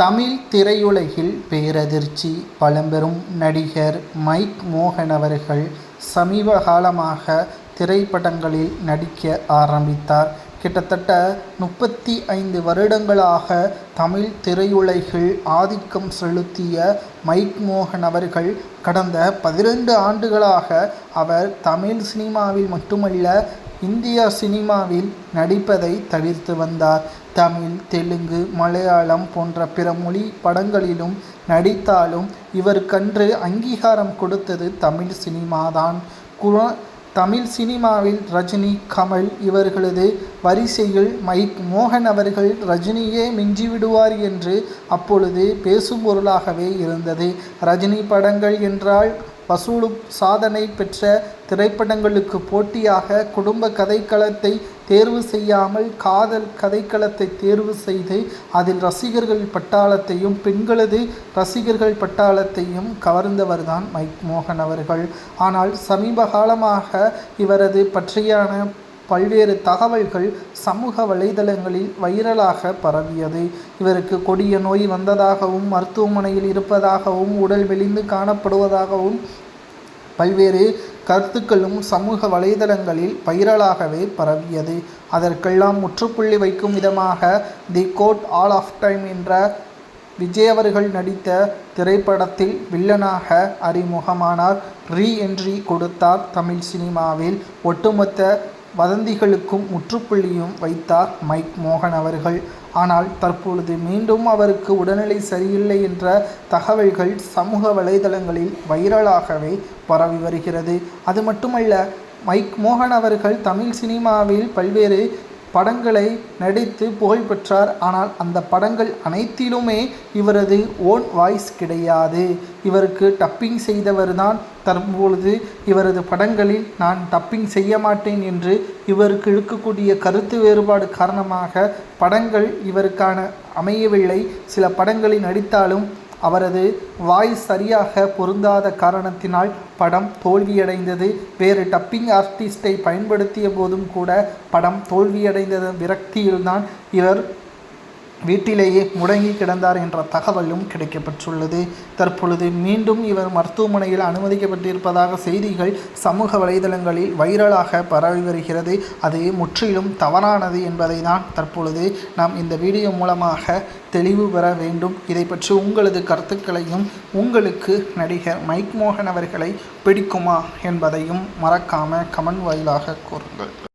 தமிழ் திரையுலகில் பேரதிர்ச்சி பழம்பெரும் நடிகர் மைக் மோகன் அவர்கள் சமீப காலமாக திரைப்படங்களில் நடிக்க ஆரம்பித்தார். கிட்டத்தட்ட முப்பத்தி ஐந்து வருடங்களாக தமிழ் திரையுலகில் ஆதிக்கம் செலுத்திய மைக் மோகன் அவர்கள் கடந்த பதினெண்டு ஆண்டுகளாக அவர் தமிழ் சினிமாவில் மட்டுமல்ல இந்திய சினிமாவில் நடிப்பதை தவிர்த்து வந்தார். தமிழ் தெலுங்கு மலையாளம் போன்ற பிற மொழி படங்களிலும் நடித்தாலும் இவருக்கன்று அங்கீகாரம் கொடுத்தது தமிழ் சினிமாதான். குர தமிழ் சினிமாவில் ரஜினி கமல் இவர்களது வரிசையில் மைக் மோகன் அவர்கள் ரஜினியே மிஞ்சிவிடுவார் என்று அப்பொழுது பேசும் பொருளாகவே இருந்தது. ரஜினி படங்கள் என்றால் வசூலு சாதனை பெற்ற திரைப்படங்களுக்கு போட்டியாக குடும்ப கதைக்களத்தை தேர்வு செய்யாமல் காதல் கதைக்களத்தை தேர்வு செய்து அதில் ரசிகர்கள் பட்டாளத்தையும் பெண்களது ரசிகர்கள் பட்டாளத்தையும் கவர்ந்தவர்தான் மைக் மோகன் அவர்கள். ஆனால் சமீப காலமாக இவரது பற்றியான பல்வேறு தகவல்கள் சமூக வலைதளங்களில் வைரலாக பரவியது. இவருக்கு கொடிய நோய் வந்ததாகவும் மருத்துவமனையில் இருப்பதாகவும் உடல் வெளிந்து காணப்படுவதாகவும் பல்வேறு கருத்துக்களும் சமூக வலைதளங்களில் வைரலாகவே பரவியது. அதற்கெல்லாம் முற்றுப்புள்ளி வைக்கும் விதமாக the goat all of time என்ற விஜய் அவர்கள் நடித்த திரைப்படத்தில் வில்லனாக அறிமுகமானார். ரீ என்ட்ரி கொடுத்தார் தமிழ் சினிமாவில். ஒட்டுமொத்த வதந்திகளுக்கும் முற்றுப்புள்ளியும் வைத்தார் மைக் மோகன் அவர்கள். ஆனால் தற்பொழுது மீண்டும் அவருக்கு உடல்நிலை சரியில்லை என்ற தகவல்கள் சமூக வலைதளங்களில் வைரலாகவே பரவி வருகிறது. அது மட்டுமல்ல மைக் மோகன் அவர்கள் தமிழ் சினிமாவில் பல்வேறு படங்களை நடித்து புகழ் பெற்றார். ஆனால் அந்த படங்கள் அனைத்திலுமே இவரது ஓன் வாய்ஸ் கிடையாது. இவருக்கு டப்பிங் செய்தவர் தான் தற்பொழுது இவரது படங்களில் நான் டப்பிங் செய்ய மாட்டேன் என்று இவருக்கு இருக்கக்கூடிய கருத்து வேறுபாடு காரணமாக படங்கள் இவருக்கான அமையவில்லை. சில படங்களில் நடித்தாலும் அவரது வாய் சரியாக பொருந்தாத காரணத்தினால் படம் தோல்வியடைந்தது. வேறு டப்பிங் ஆர்டிஸ்டை பயன்படுத்திய போதும் கூட படம் தோல்வியடைந்த விரக்தியில்தான் இவர் வீட்டிலேயே முடங்கி கிடந்தார் என்ற தகவலும் கிடைக்கப்பெற்றுள்ளது. தற்பொழுது மீண்டும் இவர் மருத்துவமனையில் அனுமதிக்கப்பட்டிருப்பதாக செய்திகள் சமூக வலைதளங்களில் வைரலாக பரவி வருகிறது. அது முற்றிலும் தவறானது என்பதை தான் தற்பொழுது நாம் இந்த வீடியோ மூலமாக தெளிவு பெற வேண்டும். இதை பற்றி உங்களது கருத்துக்களையும் உங்களுக்கு நடிகர் மைக் மோகன் அவர்களை பிடிக்குமா என்பதையும் மறக்காமல் கமெண்ட் வாயிலாக கூறுங்கள்.